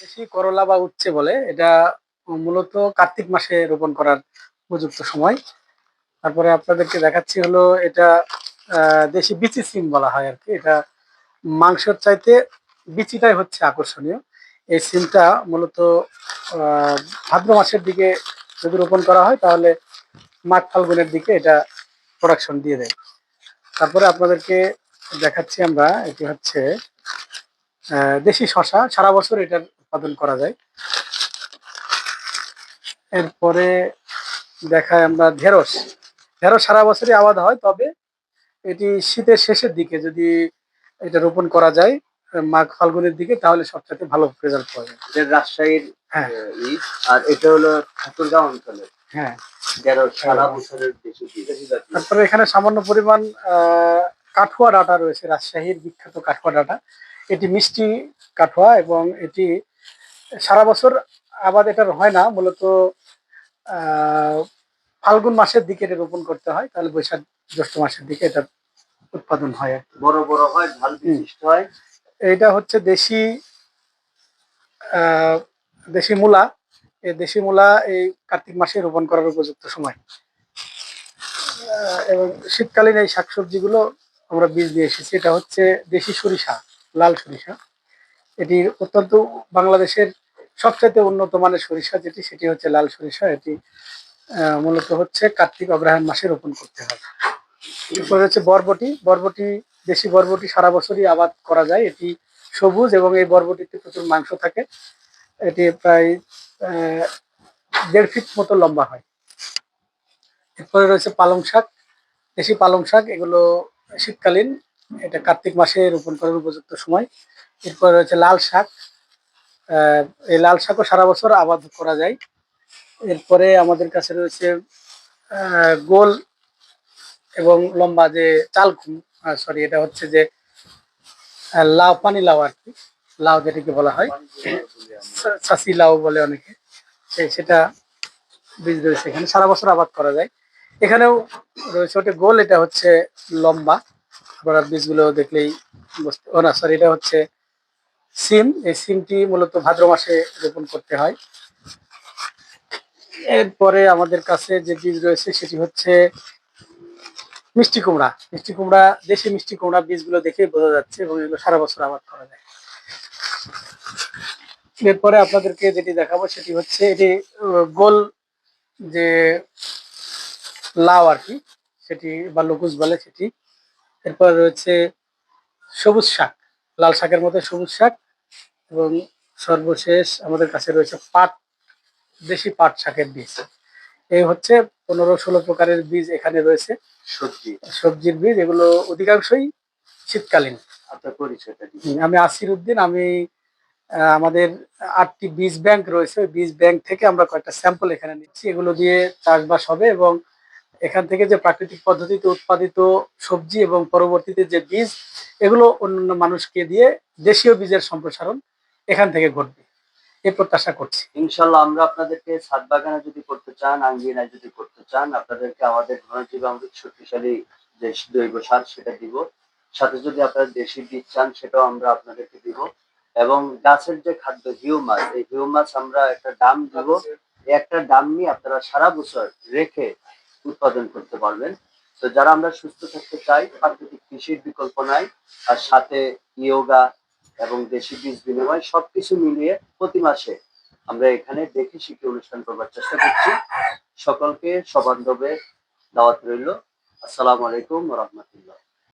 দেশি করলা বা উচ্ছে বলে, এটা মূলত কার্তিক মাসে রোপণ করার উপযুক্ত সময়। তারপরে আপনাদেরকে দেখাচ্ছি হলো এটা দেশি বিচি সিম বলা হয় আর কি এটা মাংসের চাইতে বিচিটাই হচ্ছে আকর্ষণীয়। এই সিমটা মূলত ভাদ্র মাসের দিকে যদি রোপণ করা হয়, তাহলে মাঘ ফাল্গুনের দিকে এটা প্রোডাকশন দিয়ে দেয়। তারপরে আপনাদেরকে দেখাচ্ছি আমরা, এটি হচ্ছে দেশি শশা সারা বছর এটার উৎপাদন করা যায়। এরপরে দেখায় আমরা ঢেঁড়স। ঢেঁড়স সারা বছরই আবাদ হয় তবে এটি শীতের শেষের দিকে যদি এটা রোপণ করা যায় মাঘ ফাল্গুনের দিকে তাহলে সবচেয়ে ভালো রেজাল্ট পাওয়া যায়। রাজশাহীর হ্যাঁ। আর এটা হলো ঠাকুরগাঁও অঞ্চলের হ্যাঁ। সারা বছরের তারপরে এখানে সামান্য পরিমাণ আহ, কাঠুয়া ডাটা রয়েছে রাজশাহীর বিখ্যাত কাঠুয়া ডাটা। এটি মিষ্টি কাঠুয়া এবং এটি সারা বছর আবাদ এটার হয় না মূলত ফাল্গুন মাসের দিকে এটা রোপণ করতে হয় তাহলে বৈশাখ জ্যৈষ্ঠ মাসের দিকে এটা উৎপাদন হয়। বড় বড় হয় ঝাল বিশিষ্ট হয়। এটা হচ্ছে দেশি দেশি মূলা। এই দেশি মূলা এই কার্তিক মাসে রোপণ করার উপযুক্ত সময়। এবং শীতকালীন এই শাকসবজিগুলো আমরা বীজ দিয়ে এসেছি এটা হচ্ছে দেশি সরিষা লাল সরিষা। এটি অত্যন্ত বাংলাদেশের সবচাইতে উন্নত মানের সরিষা যেটি, সেটি হচ্ছে লাল সরিষা। এটি মূলত হচ্ছে কার্তিক অগ্রহায়ণ মাসে রোপণ করতে হবে এরপরে হচ্ছে বরবটি। বরবটি, দেশি বরবটি সারা বছরই আবাদ করা যায়। এটি সবুজ এবং এই বরবটিতে প্রচুর মাংস থাকে। এটি প্রায় দেড় ফিট মতো লম্বা হয়। এরপরে রয়েছে পালং শাক। দেশি পালং শাক, এগুলো শীতকালীন। এটা কার্তিক মাসে রোপণ করার উপযুক্ত সময়। এরপরে রয়েছে লাল শাক। এই লাল শাকও সারা বছর আবাদ করা যায়। এরপরে আমাদের কাছে রয়েছে গোল এবং লম্বা যে চাল সরি এটা হচ্ছে যে লাউ, পানি লাউ আর কি। লাউ যেটাকে বলা হয়। সা- চাষি লাউ বলে অনেকে। সে- সেটা বীজ রয়েছে এখানে। সারা বছর আবাদ করা যায়। এখানেও রয়েছে ওটা গোল, এটা হচ্ছে লম্বা। দেখলেই সিম। এই সিমটি মূলত ভাদ্র মাসে রোপণ করতে হয়। এরপরে আমাদের কাছে যে বীজ রয়েছে সেটি হচ্ছে মিষ্টি কুমড়া। মিষ্টি কুমড়া, দেশি মিষ্টি কুমড়া বীজগুলো দেখে বোঝা যাচ্ছে এবং এগুলো সারা বছর আবাদ করা যায়। এরপরে আপনাদেরকে যেটি দেখাবো সেটি হচ্ছে এটি গোল যে লাউ আর কি, সেটি বা লকুস বলে সেটি। এরপর রয়েছে সবুজ শাক লাল শাকের মধ্যে সবুজ শাক এবং সর্বশেষ আমাদের কাছে রয়েছে পাট দেশি পাট শাকের বীজ। এই হচ্ছে পনেরো ষোলো প্রকারের বীজ এখানে রয়েছে। সবজি। সবজির বীজ এগুলো অধিকাংশই শীতকালীন। আপনার পরিচয়টা আমি আসির উদ্দিন আমি আমাদের আটটি বীজ ব্যাংক রয়েছে। ওই বীজ ব্যাংক থেকে আমরা কয়েকটা স্যাম্পল এখানে নিচ্ছি। এগুলো দিয়ে চাষবাস হবে এবং এখান থেকে যে প্রাকৃতিক পদ্ধতিতে উৎপাদিত সবজি এবং পরবর্তীতে যে বীজ, এগুলো অন্যান্য মানুষকে দিয়ে দেশীয় বীজের সম্প্রসারণ এখান থেকে ঘটবে। এই প্রত্যাশা করছি। ইনশাল্লাহ আমরা আপনাদেরকে ছাদ বাগানে যদি করতে চান, আঙ্গিনায় যদি করতে চান, আপনাদেরকে আমাদের ঘনজীব অমৃত শক্তিশালী যে জৈব সার সেটা দিব। সাথে যদি আপনারা দেশি বীজ চান, সেটাও আমরা আপনাদেরকে দিব। এবং গাছের যে খাদ্য, হিউমাস, এই হিউমাস আমরা একটা ডাম দিব। একটা ডাম নিয়ে আপনারা সারা বছর রেখে উৎপাদন করতে পারবেন। তো যারা আমরা সুস্থ থাকতে চাই, প্রাকৃতিক কৃষির বিকল্প নাই, আর সাথে ইয়োগা এবং দেশি বীজ বিনিময় সবকিছু মিলিয়ে প্রতি মাসে আমরা এখানে দেখে শিখে অনুষ্ঠান করবার চেষ্টা করছি। সকলকে সবান্ধবে দাওয়াত রইল। আসসালামু আলাইকুম রহমতুল্লাহ।